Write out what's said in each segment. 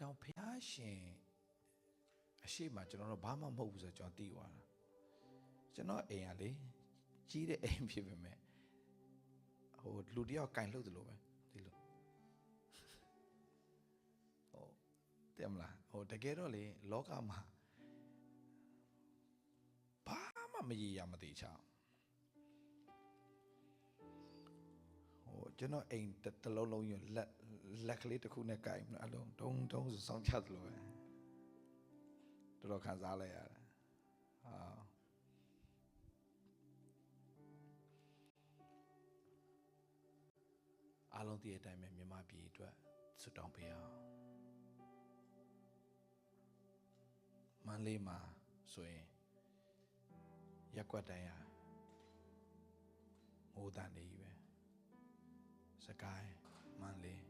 တောင်ဖះရှင်အရှိမကျွန်တော်တို့ဘာမှမဟုတ်ဘူးဆိုတော့ကျွန်တော်သိသွားတာကျွန်တော်အိမ်ကလေကြီးတဲ့အိမ်ဖြစ်ပေမဲ့ဟိုလူတယောက်ကင်လှုပ်တယ်လို့ပဲဒီလိုဟိုတယ်မလားဟိုတကယ်တော့လေလောကမှာဘာမှမရရမသိချအောင် ကျွန်တော်အိမ်တစ်တစ်လုံးလုံးရလက်လက်ကလေးတစ်ခုနဲ့ကင်အလုံးတုံးတုံးဆိုဆောင်ချတယ်လို့ပဲတော်တော်ခံစားလိုက်ရတာဟာအားလုံးဒီအတိုင်းပဲမြန်မာပြည်အတွက်ဆုတောင်းပေးအောင်မန္တလေးမှာဆိုရင်ရက်ကွက်တိုင်းဟာငိုတန်နေကြီးပဲ စကိုင်းမန္တလေး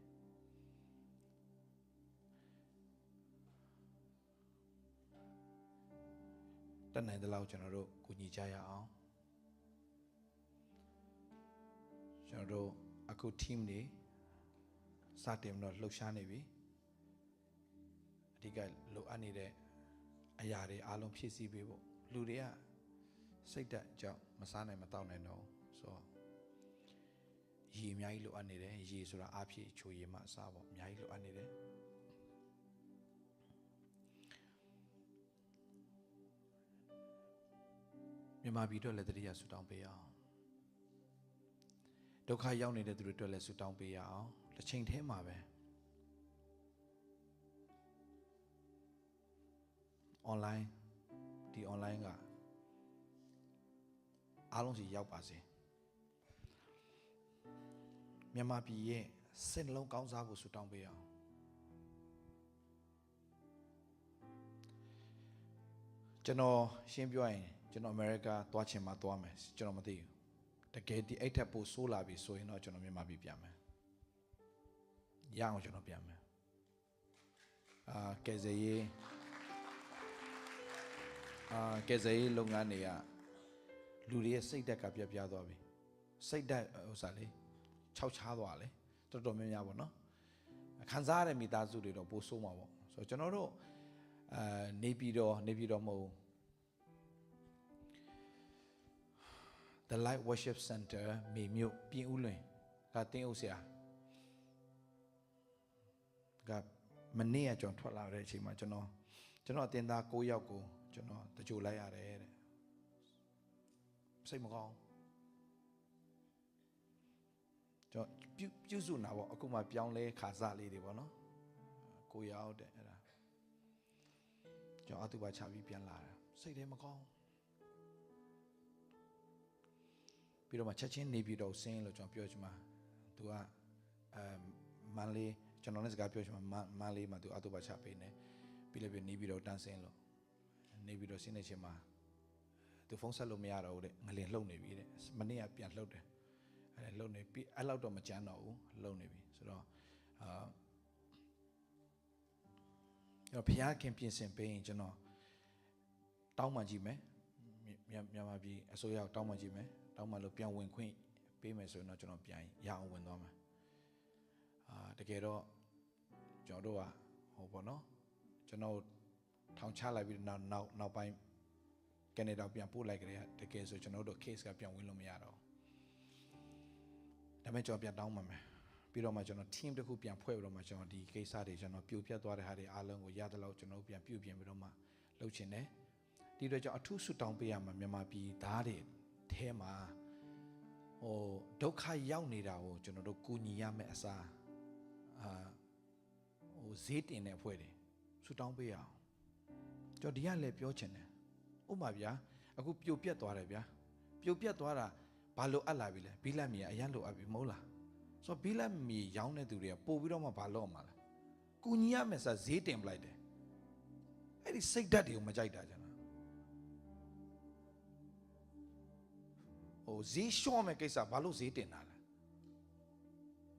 တက်နိုင်တဲ့လောက်ကျွန်တော်တို့ကူညီကြရအောင်ကျွန်တော်တို့အခု team တွေစတင်ပြီးတော့လှုပ်ရှားနေပြီအဓိကလိုအပ်နေတဲ့အရာတွေအားလုံးဖြည့်ဆည်းပေးဖို့လူတွေကစိတ်ဓာတ်ကြောင့်မစားနိုင်မတောက်နိုင်တော့ဘူးဆိုတော့ ရေအများကြီးလိုအပ်နေတယ်ရေဆိုတာအဖြစ်ချိုရေမှအစားပေါ့အများကြီးလိုအပ်နေတယ်မြန်မာပြည်အတွက်လည်းတတိယဆူတောင်းပေးအောင်ဒုက္ခရောက်နေတဲ့သူတွေအတွက်လည်းဆူတောင်းပေးရအောင်တစ်ချိန်တည်းမှာပဲ online ဒီ online ကအားလုံးစီရောက်ပါစေ မြန်မာပြည်ရဲ့စိတ်နှလုံးကောင်းစားဖို့ဆုတောင်းပေးအောင်ကျွန်တော်ရှင်းပြောရင်ကျွန်တော်အမေရိကသွားချင်မှသွားမယ်ကျွန်တော်မသိဘူးတကယ်ဒီအဲ့ထက်ပိုဆိုးလာပြီဆိုရင်တော့ကျွန်တော်မြန်မာပြည်ပြန်မယ်ရအောင်ကျွန်တော်ပြန်မယ်အာကယ်ဆယ်ရေးအာကယ်ဆယ်ရေးလုပ်ငန်းတွေကလူတွေရဲ့စိတ်ဓာတ်ကပြတ်ပြားသွားပြီစိတ်ဓာတ်ဥစ္စာလေး ခြောက်ခြားသွားလေတော်တော်များများပေါ့နော်ခံစားရတဲ့မိသားစုတွေတော့ပိုဆိုးမှာပေါ့ဆိုတော့ကျွန်တော်တို့အာနေပြည်တော်နေပြည်တော်မဟုတ်ဘူး The Light Worship Center မြေမြို့ပြင်ဦးလွင်ကတင်းဥဆရာကမနေ့ကကျွန်တော်ထွက်လာတဲ့အချိန်မှာကျွန်တော်ကျွန်တော်အတင်သား9ယောက်ကိုကျွန်တော်တကြိုလိုက်ရတယ်တဲ့စိတ်မကောင်း ကျွန်တော်ပြုပြုစုနာပေါ့အခုမှပြောင်းလဲခါစားလေးတွေပေါ့နော်9ယောက်တဲ့အဲ့ဒါကျွန်တော်အတူပါချပြီးပြန်လာတာစိတ်ထဲမကောင်းပြီးတော့မှချက်ချင်းနေပြီးတော့ဆင်းလို့ကျွန်တော်ပြောချင်မှာသူကအဲမန်လေးကျွန်တော်လည်းစကားပြောချင်မှာမန်မန်လေးမှာသူအတူပါချပေးနေပြီးလည်းပြီးနေပြီးတော့တန်းဆင်းလို့နေပြီးတော့ဆင်းနေချင်းမှာသူဖုန်းဆက်လို့မရတော့ဘူးတဲ့ငလင်လှုပ်နေပြီတဲ့မနေ့ကပြန်လှုပ်တယ် အဲလှုပ်နေပြီးအဲ့လောက်တော့မကြမ်းတော့ဘူးလှုပ်နေပြီဆိုတော့အာကျွန်တော်ဖျားခင်ပြင်ဆင်ပေးရင်ကျွန်တော်တောင်းမှကြည့်မယ်မြမြန်မာပြည်အစိုးရတောင်းမှကြည့်မယ်တောင်းမှလို့ပြန်ဝင်ခွင့်ပေးမယ်ဆိုရင်တော့ကျွန်တော်ပြန်ရအောင်ဝင်သွားမှာအာတကယ်တော့ကျွန်တော်တို့ကဟိုပေါ့နော်ကျွန်တော်ထောင်ချလိုက်ပြီးနောက်နောက်နောက်ပိုင်းကနေဒါပြန်ပို့လိုက်ကြတယ်တကယ်ဆိုကျွန်တော်တို့ case ကပြန်ဝင်လို့မရတော့ ဒါပေမဲ့ကျွန်တော်ပြန်တောင်းမှာမယ်ပြီးတော့မှကျွန်တော် team တစ်ခုပြန်ဖွဲ့ပြီးတော့မှကျွန်တော်ဒီကိစ္စတွေကျွန်တော်ပြိုပြတ်သွားတဲ့ဟာတွေအားလုံးကိုရတဲ့လောက်ကျွန်တော်ပြန်ပြုပြင်ပြီးတော့မှလုပ်ချင်တယ်ဒီတော့ကျွန်တော်အထူးဆုတောင်းပေးရမှာမြန်မာပြည်သားတွေအဲမှာဟိုဒုက္ခရောက်နေတာကိုကျွန်တော်တို့ကူညီရမယ့်အစားအာဟိုဈေးတင်တဲ့အဖွဲ့တွေဆူတောင်းပေးရအောင်ကျွန်တော်ဒီကလည်းပြောချင်တယ်ဥပမာဗျာအခုပြိုပြက်သွားတယ်ဗျာပြိုပြက်သွားတာ ဘာလို့အပ်လာပြီလဲဘီလက်မီကအရင်လိုအပ်ပြီမဟုတ်လားဆိုတော့ဘီလက်မီရောင်းတဲ့သူတွေကပို့ပြီးတော့မှဘာလုပ်မှာလဲကူညီရမယ့်စားဈေးတင်ပလိုက်တယ်အဲ့ဒီစိတ်ဓာတ်တွေကိုမကြိုက်တာကျွန်တော်ဟိုဈေးလျှော့မဲ့ကိစ္စဘာလို့ဈေးတင်တာလဲ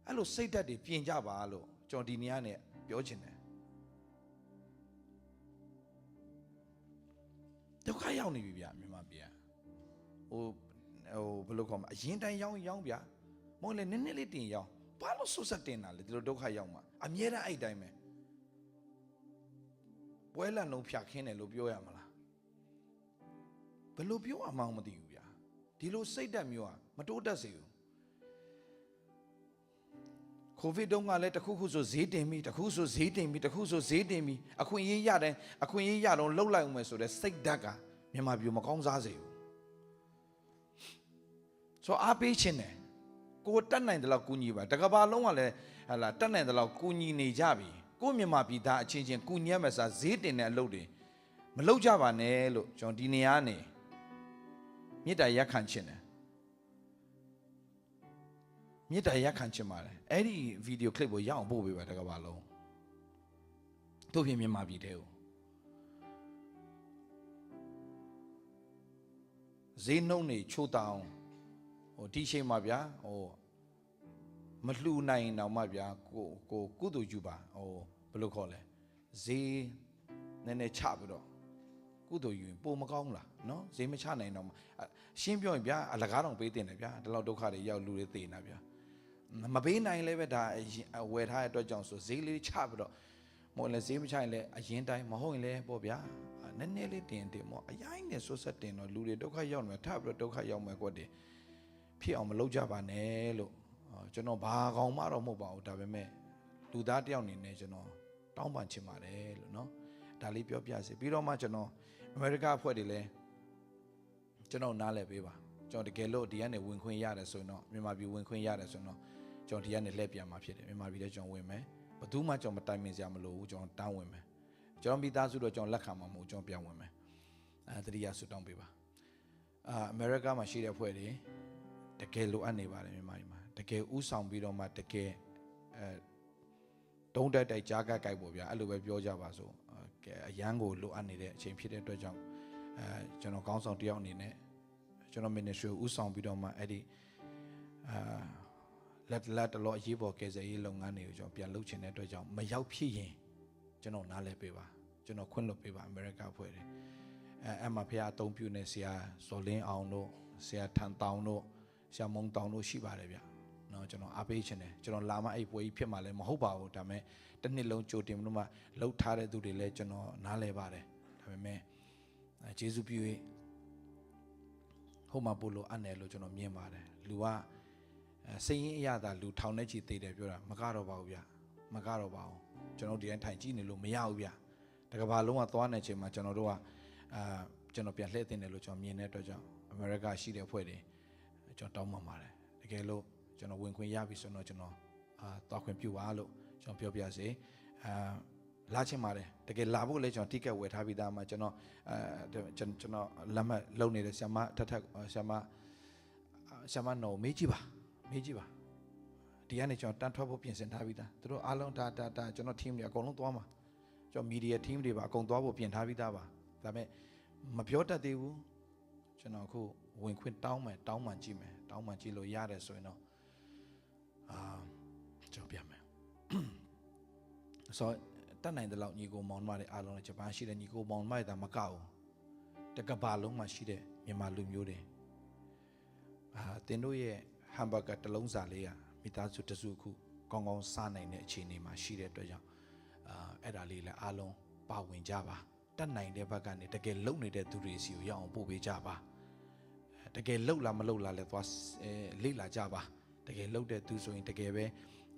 အဲ့လိုစိတ်ဓာတ်တွေပြင်ကြပါလို့ကျွန်တော်ဒီနေရာနဲ့ပြောချင်တယ်ဒုက္ခရောက်နေပြီဗျမြန်မာပြည်ဟို ဟိုဘယ်လိုခေါ်မလဲအရင်တိုင်းရောင်းရောင်းဗျမဟုတ်လေနည်းနည်းလေးတင်ရောင်းဘာလို့ဆွတ်ဆက်တင်တာလဲဒီလိုဒုက္ခရောက်မှာအမြဲတမ်းအဲ့တိုင်းပဲပွဲလန့်လုံးဖြတ်ခင်းတယ်လို့ပြောရမလားဘယ်လိုပြောအမှန်းမသိဘူးဗျာဒီလိုစိတ်ဓာတ်မျိုးอ่ะမတိုးတက်စေဘူးကိုဗစ်တုန်းကလည်းတစ်ခုခုဆိုဈေးတင်ပြီတစ်ခုဆိုဈေးတင်ပြီတစ်ခုဆိုဈေးတင်ပြီအခွင့်အရေးရတယ်အခွင့်အရေးရတော့လှုပ်လိုက်အောင်မယ်ဆိုတဲ့စိတ်ဓာတ်ကမြန်မာပြည်မကောင်းစားစေဘူး ဆိုတော့အားပေးခြင်းတယ်ကိုယ်တက်နိုင်တယ်လို့ကူညီပါတကဘာလုံးကလည်းဟာလာတက်နိုင်တယ်လို့ကူညီနေကြပြီကိုယ့်မြန်မာပြည်သားအချင်းချင်းကူညီရမယ်စားဈေးတင်တဲ့အလုပ်တွေမလုပ်ကြပါနဲ့လို့ကျွန်တော်ဒီနေရာကနေမေတ္တာရက်ခံခြင်းတယ်မြေတ္တားရက်ခံချင်ပါတယ်အဲ့ဒီဗီဒီယိုကလစ်ကိုရအောင်ပို့ပေးပါတကဘာလုံးတို့ဖြစ်မြန်မာပြည်တဲ့ကိုဈေးနှုန်းနေချိုးတောင်း ဟိုဒီချိန်မှာဗျာဟိုမလှူနိုင်တော့မှဗျာကိုကိုကုတူယူပါဟိုဘယ်လိုခေါ်လဲဈေးနည်းနည်းချပြီးတော့ကုတူယူရင်ပိုမကောင်းလားနော်ဈေးမချနိုင်တော့မှအရှင်းပြောရင်ဗျာအလကားတောင်ပေးတင်တယ်ဗျာဒီလောက်ဒုက္ခတွေရောက်လူတွေသေနေတာဗျာမပေးနိုင်လည်းပဲဒါအရင်ဝယ်ထားတဲ့အတွက်ကြောင့်ဆိုဈေးလေးချပြီးတော့မဟုတ်လည်းဈေးမချရင်လည်းအရင်တိုင်းမဟုတ်ရင်လည်းပေါ့ဗျာနည်းနည်းလေးတင်တင်ပေါ့အရင်နဲ့ဆွဆက်တင်တော့လူတွေဒုက္ခရောက်နေမှာထပ်ပြီးတော့ဒုက္ခရောက်မယ်ကွက်တယ် ဖြစ်အောင်မလုပ်ကြပါနဲ့လို့အော်ကျွန်တော်ဘာကောင်မှတော့မဟုတ်ပါဘူးဒါပေမဲ့လူသားတယောက်အနေနဲ့ကျွန်တော်တောင်းပန်ချင်ပါတယ်လို့နော်ဒါလေးပြောပြစီပြီးတော့မှကျွန်တော်အမေရိကအဖွဲ့တွေလည်းကျွန်တော်နားလည်ပေးပါကျွန်တော်တကယ်လို့ဒီကနေဝင်ခွင့်ရတယ်ဆိုရင်တော့မြန်မာပြည်ဝင်ခွင့်ရတယ်ဆိုရင်တော့ကျွန်တော်ဒီကနေလှည့်ပြန်มาဖြစ်တယ်မြန်မာပြည်ထဲကျွန်တော်ဝင်မယ်ဘယ်သူမှကျွန်တော်မတိုင်ပင်စရာမလိုဘူးကျွန်တော်တန်းဝင်မယ်ကျွန်တော်မိသားစုတော့ကျွန်တော်လက်ခံမှာမဟုတ်ကျွန်တော်ပြန်ဝင်မယ်အဲတတိယဆူတောင်းပေးပါအာအမေရိကမှာရှိတဲ့အဖွဲ့တွေ တကယ်လိုအပ်နေပါတယ်မြန်မာပြည်မှာတကယ်ဥဆောင်ပြီးတော့မှတကယ်အဲတုံးတက်တိုက်ကြားကတ်ကိုက်ပေါ့ဗျာအဲ့လိုပဲပြောကြပါစို့အဲကဲအရန်ကိုလိုအပ်နေတဲ့အချိန်ဖြစ်တဲ့အတွက်ကြောင့်အဲကျွန်တော်ကောင်းဆောင်တယောက်အနေနဲ့ကျွန်တော် ministry ကိုဥဆောင်ပြီးတော့မှအဲ့ဒီအာလက်လက်တလောအရေးပေါ်ကယ်ဆယ်ရေးလုပ်ငန်းတွေကိုကျွန်တော်ပြန်လုပ်ချင်တဲ့အတွက်ကြောင့်မရောက်ဖြစ်ရင်ကျွန်တော်နားလဲပေးပါကျွန်တော်ခွင့်လွှတ်ပေးပါအမေရိကဖွဲ့တယ်အဲအမှဖះအသုံးပြုနေဆရာဇော်လင်းအောင်တို့ဆရာထန်တောင်တို့ဆ ရှာမုံတောင်းလို့ရှိပါတယ်ဗျ။နော်ကျွန်တော်အားပေးခြင်းတယ်ကျွန်တော်လာမအိပ်ပွဲကြီးဖြစ်မှလည်းမဟုတ်ပါဘူးဒါပေမဲ့တစ်နှစ်လုံးကြိုတင်ပြီးတော့မှလှုပ်ထားတဲ့သူတွေလည်းကျွန်တော်နားလဲပါတယ်ဒါပေမဲ့ယေရှုပြု၍ဟိုမှာပို့လို့အနယ်လို့ကျွန်တော်မြင်ပါတယ်လူကစိတ်ရင်းအရသာလူထောင်နဲ့ချီသေးတယ်ပြောတာမကတော့ပါဘူးဗျမကတော့ပါဘူးကျွန်တော်ဒီတိုင်းထိုင်ကြည့်နေလို့မရဘူးဗျတကဘာလုံးကသွားနေချိန်မှာကျွန်တော်တို့ကအာကျွန်တော်ပြန်လှည့်တင်တယ်လို့ကျွန်တော်မြင်တဲ့အတွက်ကြောင့်အမေရိကရှိတဲ့ဖွဲ့တွေ ကျွန်တော်တောင်းပန်ပါတယ်တကယ်လို့ကျွန်တော်ဝင်ခွင့်ရပြီဆိုတော့ကျွန်တော်အာသွားခွင့်ပြုပါလို့ကျွန်တော်ပြောပြစေအာလာချင်ပါတယ်တကယ်လာဖို့လည်းကျွန်တော်တိကက်ဝယ်ထားပြီးသားမှာကျွန်တော်အဲကျွန်ကျွန်တော်လက်မှတ်လုပ်နေတဲ့ဆ iam မထက်ထက်ဆ iam မဆ iam မနော်မေးကြည့်ပါမေးကြည့်ပါဒီကနေကျွန်တော်တန်ထွက်ဖို့ပြင်ဆင်ထားပြီးသားသူတို့အားလုံးဒါဒါဒါကျွန်တော် team တွေအကုန်လုံးသွားမှာကျွန်တော် media team တွေပါအကုန်သွားဖို့ပြင်ထားပြီးသားပါဒါပေမဲ့မပြောတတ်သေးဘူးကျွန်တော်အခု ဝင်ခွင့်တောင်းမယ်တောင်းမှန်ကြည့်မယ်တောင်းမှန်ကြည့်လို့ရတယ်ဆိုရင်တော့အာကျွန်တော်ပြန်မယ်ဆိုတော့တက်နိုင်တဲ့လောက်ညီကိုမောင်မတွေအားလုံးလည်းဂျပန်ရှိတဲ့ညီကိုမောင်မတွေဒါမကဘူးတကဘာလုံးမှာရှိတဲ့မြန်မာလူမျိုးတွေအာတင်တို့ရဲ့ဟမ်ဘာဂါတစ်လုံးစာလေးကမိသားစုတစ်စုခုကောင်းကောင်းစားနိုင်တဲ့အခြေအနေမှာရှိတဲ့အတွက်ကြောင့်အာအဲ့ဒါလေးလည်းအားလုံးပါဝင်ကြပါတတ်နိုင်တဲ့ဘက်ကနေတကယ်လုံနေတဲ့သူတွေစီကိုရအောင်ပို့ပေးကြပါ တကယ်လုံလားမလုံလားလဲသွားအဲလေ့လာကြပါတကယ်လုံတဲ့သူဆိုရင်တကယ်ပဲ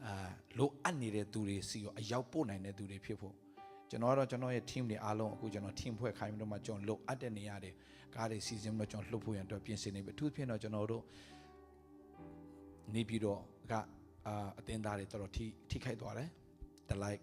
အာလိုအပ်နေတဲ့သူတွေစီကိုအရောက်ပို့နိုင်တဲ့သူတွေဖြစ်ဖို့ကျွန်တော်ကတော့ကျွန်တော်ရဲ့ team တွေအားလုံးအခုကျွန်တော် team ဖွဲ့ခိုင်းပြီးတော့မှကျွန်တော်လုံအပ်တဲ့နေရာတွေကားတွေစီစဉ်ပြီးတော့ကျွန်တော်လှုပ်ဖို့ရန်အတွက်ပြင်ဆင်နေပြီအထူးသဖြင့်တော့ကျွန်တော်တို့နေပြီးတော့ကအာအတင်းသားတွေတော်တော်ထိထိခိုက်သွားတယ်တလို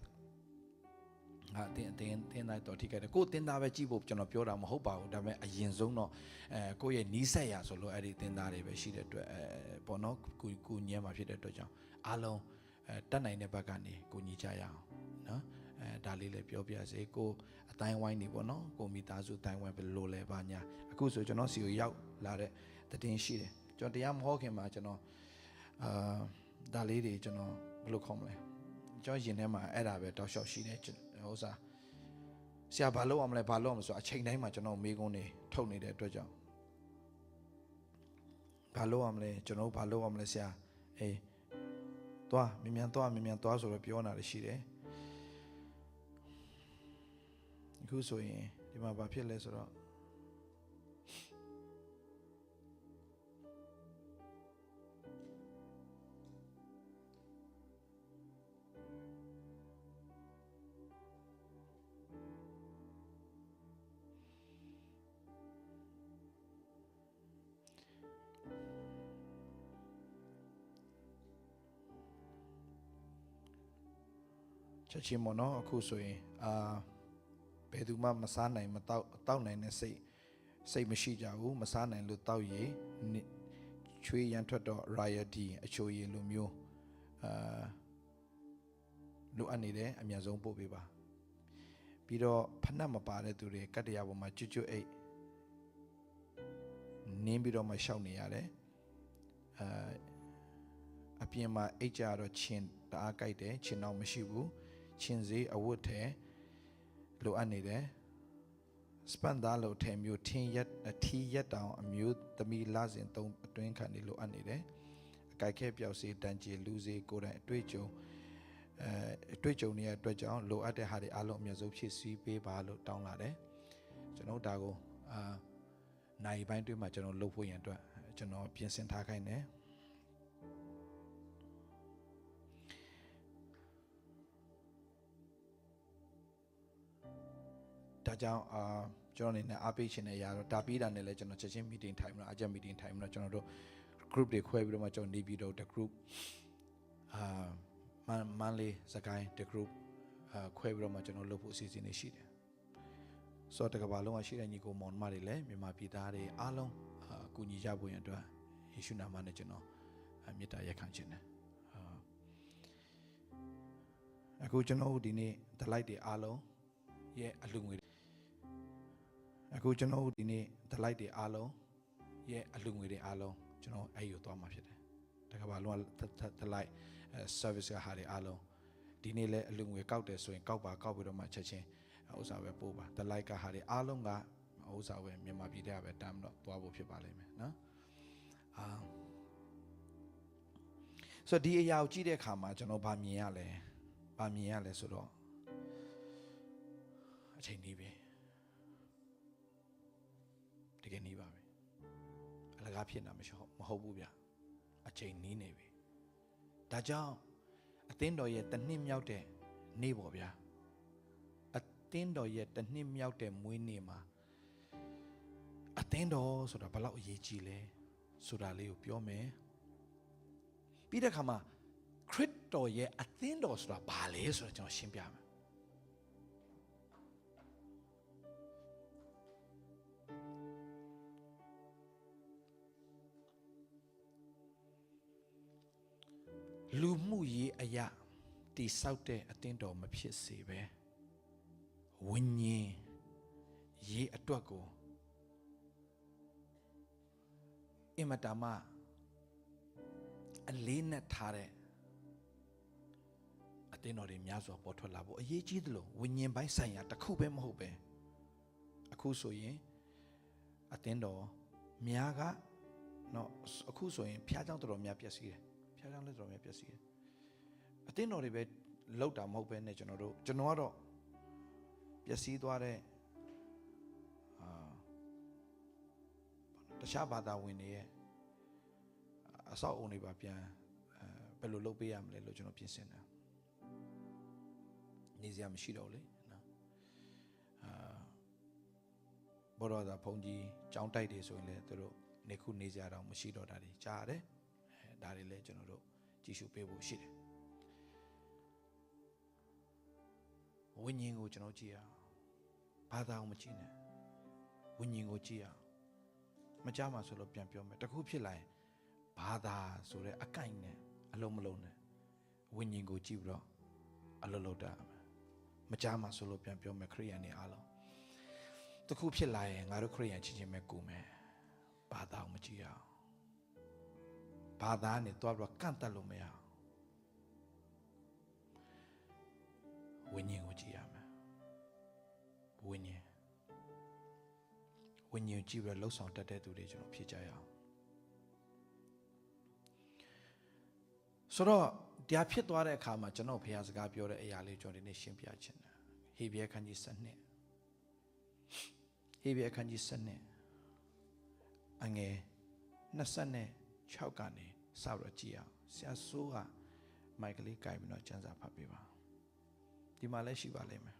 က်အာတင်းအတင်းတင်းသားတော်ထိခိုက်တယ်ကိုယ်တင်းသားပဲကြည့်ဖို့ကျွန်တော်ပြောတာမဟုတ်ပါဘူးဒါပေမဲ့အရင်ဆုံးတော့အဲကိုယ့်ရဲ့နီးစက်ရဆိုလို့အဲ့ဒီတင်းသားတွေပဲရှိတဲ့အတွက်အဲပေါ့နော်ကိုကိုညံမှာဖြစ်တဲ့အတွက်ကြောင့်အားလုံးအဲတက်နိုင်တဲ့ဘက်ကနေကိုညီကြရအောင်နော်အဲဒါလေးလည်းပြောပြစေကိုအတိုင်းဝိုင်းနေပေါ့နော်ကိုမိသားစုအတိုင်းဝိုင်းဘယ်လိုလဲပါညာအခုဆိုကျွန်တော်စီကိုရောက်လာတဲ့တည်င်းရှိတယ်ကျွန်တော်တရားမဟောခင်မှာကျွန်တော်အာဒါလေးတွေကျွန်တော်ဘယ်လိုခေါ်မလဲကျွန်တော်ရင်ထဲမှာအဲ့ဒါပဲတောက်လျှောက်ရှိတယ်ကျွန် ဟိုစားဆရာဘာလုပ်အောင်လဲဘာလုပ်အောင်လဲဆိုအချိန်တိုင်းမှာကျွန်တော်မေးခွန်းတွေထုတ်နေတဲ့အတွက်ကြောင့်ဘာလုပ်အောင်လဲကျွန်တော်ဘာလုပ်အောင်လဲဆရာအေးသွားမြန်မြန်သွားမြန်မြန်သွားဆိုတော့ပြောနေတာရှိတယ်အခုဆိုရင်ဒီမှာဘာဖြစ်လဲဆိုတော့ ချက်ချင်းပေါ့နော်အခုဆိုရင်အာဘယ်သူမှမစားနိုင်မတောက်တောက်နိုင်တဲ့စိတ်စိတ်မရှိကြဘူးမစားနိုင်လို့တောက်ရည်နိချွေးရန်ထွက်တော့ riety အချိုရည်လိုမျိုးအာလိုအပ်နေတယ်အများဆုံးပို့ပေးပါပြီးတော့ဖနှက်မပါတဲ့သူတွေကတ္တရာပေါ်မှာကျွတ်ကျွတ်အိတ်နင်းပြီးတော့မှရှောက်နေရတယ်အာအပြင်မှာအိတ်ကြတော့ချင်းတအားကြိုက်တယ်ချင်းတော့မရှိဘူး ချင်းစေးအဝတ်ထဲလိုအပ်နေတယ်စပန်သားလိုထဲမျိုးထင်းရက်အထီးရက်တောင်အမျိုးသမီးလာစဉ်သုံးအတွင်းခံနေလိုအပ်နေတယ်အကြိုက်ခဲပြောက်စေးတန်ကြေလူစေးကိုယ်တိုင်အတွေ့အကြုံအဲအတွေ့အကြုံတွေရဲ့အတွက်ကြောင့်လိုအပ်တဲ့ဟာတွေအားလုံးအမြတ်ဆုံးဖြည့်ဆည်းပေးပါလို့တောင်းလာတယ်ကျွန်တော်ဒါကိုအာနိုင်ပိုင်းတွင်းမှာကျွန်တော်လုပ်ဖို့ရန်အတွက်ကျွန်တော်ပြင်ဆင်ထားခိုင်းတယ် ဒါကြောင့်အာကျွန်တော်အနေနဲ့အားပေးခြင်းနဲ့ရတော့ဒါပြီးတာနဲ့လည်းကျွန်တော်ချက်ချင်း meeting time တော့အကြက် meeting time တော့ကျွန်တော်တို့ group တွေခွဲပြီးတော့မှကျွန်တော်နေပြီးတော့ the group အာမန်မန်လေးစကိုင်း the group အာခွဲပြီးတော့မှကျွန်တော်လုပ်ဖို့အစီအစဉ်တွေရှိတယ်ဆိုတော့တကဘာလုံးကရှိတဲ့ညီကိုမောင်နှမတွေလည်းမြန်မာပြည်သားတွေအားလုံးအာကူညီကြဖို့ရန်အတွက်ယေရှုနာမနဲ့ကျွန်တော်အမေတ္တာရက်ခံခြင်းတယ်အာအခုကျွန်တော်တို့ဒီနေ့ the light တွေအားလုံးရဲ့အလူငွေ အခုကျွန်တော်တို့ဒီနေ့ the light တွေအားလုံးရဲ့အလူငွေတွေအားလုံးကျွန်တော်အဲ့ယူသွားမှာဖြစ်တယ်။တကဘာလုံးက the light service ကဟာတွေအားလုံးဒီနေ့လဲအလူငွေကောက်တယ်ဆိုရင်ကောက်ပါကောက်ပြီးတော့မှချက်ချင်းဥစ္စာပဲပို့ပါ the light ကဟာတွေအားလုံးကဥစ္စာပဲမြန်မာပြည်ထဲကပဲတမ်းတော့သွားဖို့ဖြစ်ပါလိမ့်မယ်နော်။အာဆိုတော့ဒီအရာကိုကြည့်တဲ့အခါမှာကျွန်တော်ဗာမြင်ရလဲဗာမြင်ရလဲဆိုတော့အချိန်ကြီးပဲ ကားဖြစ်တာမရှိဟုတ်မဟုတ်ဘူးဗျအချိန်နီးနေပြီဒါကြောင့်အသင်းတော်ရဲ့တစ်နှစ်မြောက်တဲ့နေ့ပေါ့ဗျာအသင်းတော်ရဲ့တစ်နှစ်မြောက်တဲ့မွေးနေ့မှာအသင်းတော်ဆိုတာဘယ်လောက်အရေးကြီးလဲဆိုတာလေးကိုပြောမယ်ပြီးတဲ့အခါမှာခရစ်တော်ရဲ့အသင်းတော်ဆိုတာဘာလဲဆိုတာကျွန်တော်ရှင်းပြမယ် လူမှုရေးအရာတိဆောက်တဲ့အသင်းတော်မဖြစ်စေပဲဝိညာဉ်ရေးအတွက်ကိုအင်မတန်မှအလေးနဲ့ထားတဲ့အသင်းတော်တွေများစွာပေါ်ထွက်လာဖို့အရေးကြီးတယ်လို့ဝိညာဉ်ပိုင်းဆိုင်ရာတစ်ခုပဲမဟုတ်ပဲအခုဆိုရင်အသင်းတော်များကနော်အခုဆိုရင်ဖျားเจ้าတော်တော်များပျက်စီးတယ် ဖျားချောင်းလက်တော်များပျက်စီးတယ်အတင်းတော်တွေပဲလောက်တာမဟုတ်ပဲနဲ့ကျွန်တော်တို့ကျွန်တော်ကတော့ပျက်စီးသွားတဲ့အာတခြားဘာသာဝင်တွေရဲ့အဆောက်အုံတွေပါပြန်အဲဘယ်လိုလုပ်ပေးရမလဲလို့ကျွန်တော်ပြင်ဆင်တယ်နေစရာမရှိတော့ဘူးလေနော်အာဘောရသာဖုန်ကြီးကြောင်းတိုက်တွေဆိုရင်လည်းသူတို့နေခုနေစရာတော့မရှိတော့တာတွေကြားရတယ်အဲ ဒါတွေလည်းကျွန်တော်တို့ကြည့်ရှုပေးဖို့ရှိတယ်ဝိညာဉ်ကိုကျွန်တော်ကြည့်ရအောင်ဘာသာကိုမကြည့်နဲ့ဝိညာဉ်ကိုကြည့်ရအောင်မကြမှာဆိုလို့ပြန်ပြောမယ်တခုဖြစ်လာရင်ဘာသာဆိုတဲ့အကိုက်နဲ့အလုံးမလုံးနဲ့ဝိညာဉ်ကိုကြည့်ပြီးတော့အလုံးလုံးတာမကြမှာဆိုလို့ပြန်ပြောမယ်ခရိယန်တွေအားလုံးတခုဖြစ်လာရင်ငါတို့ခရိယန်ချင်းချင်းပဲကိုမယ်ဘာသာကိုမကြည့်ရအောင် ဘာသာနဲ့တွားပြီးတော့ကန့်တက်လို့မရအောင်ဝိညာဉ်ကိုကြည့်ရမယ်ဝိညာဉ်ဝိညာဉ်ကိုကြည့်ပြီးတော့လှုပ်ဆောင်တတ်တဲ့သူတွေကျွန်တော်ဖြစ်ကြရအောင်ဆိုတော့တရားဖြစ်သွားတဲ့အခါမှာကျွန်တော်ဖះစကားပြောတဲ့အရာလေးကျွန်တော်ဒီနေ့ရှင်းပြချင်တယ်ဟေဘရဲခန်းကြီး7နှစ်ဟေဘဲအခန်းကြီး7အငယ် 26ကနေစပြီးတော့ကြည့်အောင်ဆရာဆိုးကမိုက်ကလေးကြိုင်ပြီးတော့ကျမ်းစာဖတ်ပေးပါဒီမှာလည်းရှိပါလိမ့်မယ်